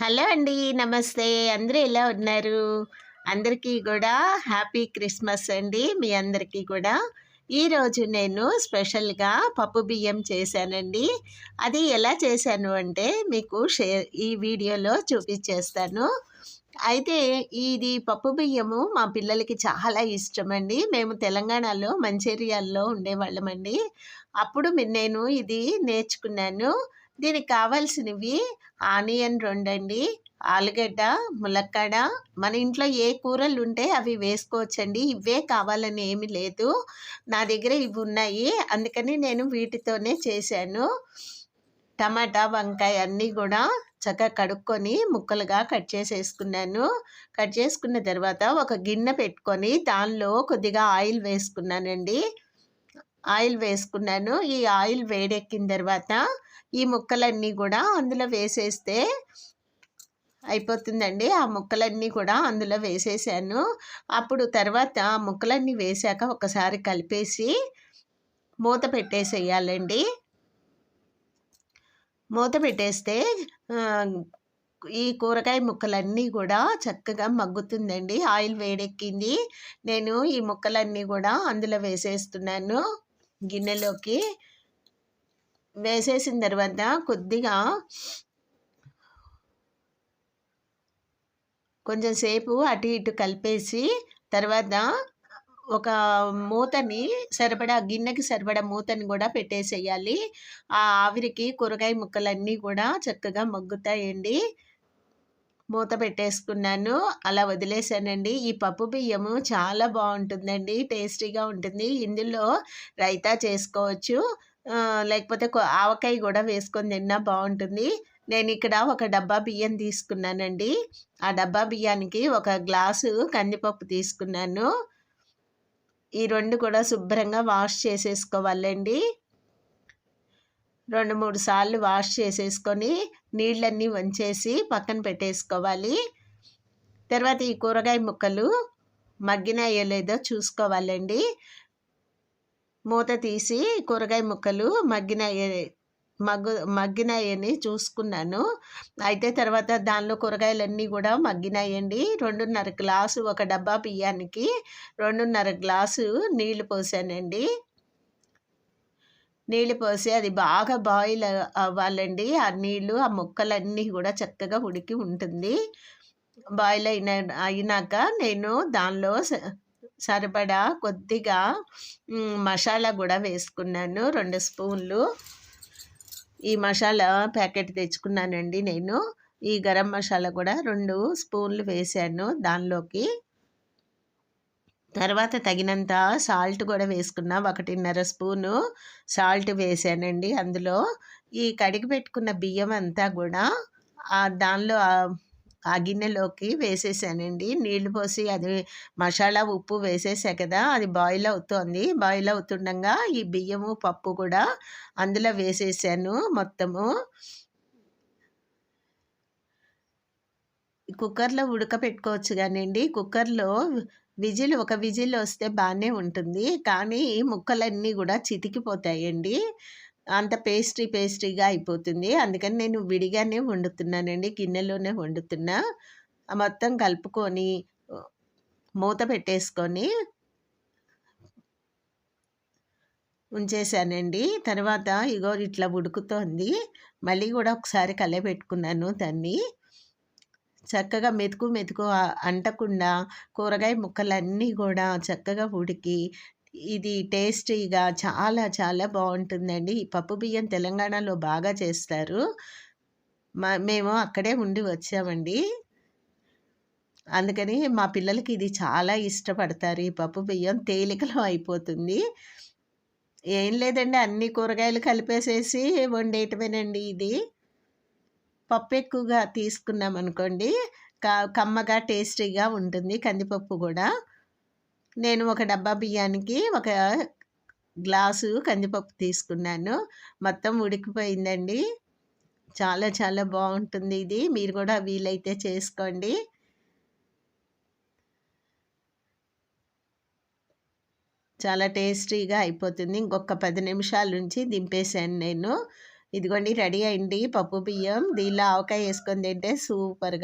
Hello అండి నమస్తే. అందరూ ఎలా ఉన్నారు? అందరికీ కూడా హ్యాపీ క్రిస్మస్ అండి మీ అందరికీ కూడా. ఈరోజు నేను స్పెషల్గా పప్పు బియ్యం చేశానండి. అది ఎలా చేశాను అంటే మీకు షేర్ ఈ వీడియోలో చూపించేస్తాను. అయితే ఇది పప్పు బియ్యము మా పిల్లలకి చాలా ఇష్టమండి. మేము తెలంగాణలో మంచిర్యాలలో ఉండేవాళ్ళమండి. అప్పుడు నేను ఇది నేర్చుకున్నాను. దీనికి కావాల్సినవి ఆనియన్ రెండండి ఆలుగడ్డ ములక్కాడ. మన ఇంట్లో ఏ కూరలు ఉంటే అవి వేసుకోవచ్చండి. ఇవే కావాలని ఏమీ లేదు. నా దగ్గర ఇవి ఉన్నాయి. అందుకని నేను వీటితోనే చేశాను. టమాటా వంకాయ అన్నీ కూడా చక్కగా కడుక్కొని ముక్కలుగా కట్ చేసేసుకున్నాను. కట్ చేసుకున్న తర్వాత ఒక గిన్నె పెట్టుకొని దానిలో కొద్దిగా ఆయిల్ వేసుకున్నానండి. ఆయిల్ వేసుకున్నాను. ఈ ఆయిల్ వేడెక్కిన తర్వాత ఈ ముక్కలన్నీ కూడా అందులో వేసేస్తే అయిపోతుందండి. ఆ ముక్కలన్నీ కూడా అందులో వేసేసాను. అప్పుడు తర్వాత ఆ ముక్కలన్నీ వేసాక ఒకసారి కలిపేసి మూత పెట్టేసేయాలండి. మూత పెట్టేస్తే ఈ కూరగాయ ముక్కలన్నీ కూడా చక్కగా మగ్గుతుందండి. ఆయిల్ వేడెక్కింది. నేను ఈ ముక్కలన్నీ కూడా అందులో వేసేస్తున్నాను. గిన్నెలోకి వేసేసిన తర్వాత కొద్దిగా కొంచెం సేపు అటు ఇటు కలిపేసి తర్వాత ఒక మూతని సరిపడా గిన్నెకి సరిపడా మూతని కూడా పెట్టేసేయాలి. ఆ ఆవిరికి కూరగాయ ముక్కలన్నీ కూడా చక్కగా మగ్గుతాయండి. మూత పెట్టేసుకున్నాను. అలా వదిలేసానండి. ఈ పప్పు బియ్యము చాలా బాగుంటుందండి. టేస్టీగా ఉంటుంది. ఇందులో రైతా చేసుకోవచ్చు. లేకపోతే ఆవకాయ కూడా వేసుకొని తిన్నా బాగుంటుంది. నేను ఇక్కడ ఒక డబ్బా బియ్యం తీసుకున్నానండి. ఆ డబ్బా బియ్యానికి ఒక గ్లాసు కందిపప్పు తీసుకున్నాను. ఈ రెండు కూడా శుభ్రంగా వాష్ చేసేసుకోవాలండి. రెండు మూడు సార్లు వాష్ చేసేసుకొని నీళ్ళన్నీ వంచేసి పక్కన పెట్టేసుకోవాలి. తర్వాత ఈ కూరగాయ ముక్కలు మగ్గినాయో లేదో చూసుకోవాలండి. మూత తీసి కూరగాయ ముక్కలు మగ్గినాయ మగ్గు మగ్గినాయని చూసుకున్నాను. అయితే తర్వాత దానిలో కూరగాయలన్నీ కూడా మగ్గినాయండి. రెండున్నర గ్లాసు ఒక డబ్బా బియ్యానికి రెండున్నర గ్లాసు నీళ్ళు పోసానండి. నీళ్ళు పోసి అది బాగా బాయిల్ అవ్వాలండి. ఆ నీళ్ళు ఆ ముక్కలన్నీ కూడా చక్కగా ఉడికి ఉంటుంది. బాయిల్ అయిన అయినాక నేను దానిలో స- సరిపడా కొద్దిగా మసాలా కూడా వేసుకున్నాను. రెండు స్పూన్లు. ఈ మసాలా ప్యాకెట్ తెచ్చుకున్నానండి నేను. ఈ గరం మసాలా కూడా రెండు స్పూన్లు వేసాను దానిలోకి. తర్వాత తగినంత సాల్ట్ కూడా వేసుకున్నా ఒకటిన్నర స్పూను సాల్ట్ వేసానండి అందులో. ఈ కడిగి పెట్టుకున్న బియ్యం అంతా కూడా దానిలో ఆ- ఆ గిన్నెలోకి వేసేసానండి. నీళ్ళు పోసి అది మసాలా ఉప్పు వేసేసా కదా అది బాయిల్ అవుతోంది. బాయిల్ అవుతుండగా ఈ బియ్యము పప్పు కూడా అందులో వేసేసాను మొత్తము. కుక్కర్లో ఉడకపెట్టుకోవచ్చు కానివ్వండి కుక్కర్లో విజిల్ ఒక విజిల్ వస్తే బాగానే ఉంటుంది. కానీ ముక్కలన్నీ కూడా చితికిపోతాయండి. అంత పేస్ట్రీ పేస్ట్రీగా అయిపోతుంది. అందుకని నేను విడిగానే వండుతున్నానండి. గిన్నెలోనే వండుతున్నా. మొత్తం కలుపుకొని మూత పెట్టేసుకొని ఉంచేసానండి. తర్వాత ఇగో ఇట్లా ఉడుకుతోంది. మళ్ళీ కూడా ఒకసారి కలయపెట్టుకున్నాను దాన్ని. చక్కగా మెతుకు మెతుకు అంటకుండా కూరగాయ ముక్కలన్నీ కూడా చక్కగా ఉడికి ఇది టేస్టీగా చాలా చాలా బాగుంటుందండి. ఈ పప్పు బియ్యం తెలంగాణలో బాగా చేస్తారు. మా మేము అక్కడే ఉండి వచ్చామండి. అందుకని మా పిల్లలకి ఇది చాలా ఇష్టపడతారు. ఈ పప్పు బియ్యం తేలికలో అయిపోతుంది. ఏం లేదండి అన్ని కూరగాయలు కలిపేసేసి వండేయటమేనండి ఇది. పప్పు ఎక్కువగా తీసుకున్నాం అనుకోండి క- కమ్మగా టేస్టీగా ఉంటుంది కందిపప్పు కూడా. నేను ఒక డబ్బా బియ్యానికి ఒక గ్లాసు కందిపప్పు తీసుకున్నాను. మొత్తం ఉడికిపోయిందండి. చాలా చాలా బాగుంటుంది ఇది. మీరు కూడా వీలైతే చేసుకోండి. చాలా టేస్టీగా అయిపోతుంది. ఇంకొక పది నిమిషాల నుంచి దింపేసాను నేను. ఇదిగోండి రెడీ అయింది పప్పు బియ్యం దీనిలో ఆవకాయ వేసుకొని తింటే సూపర్గా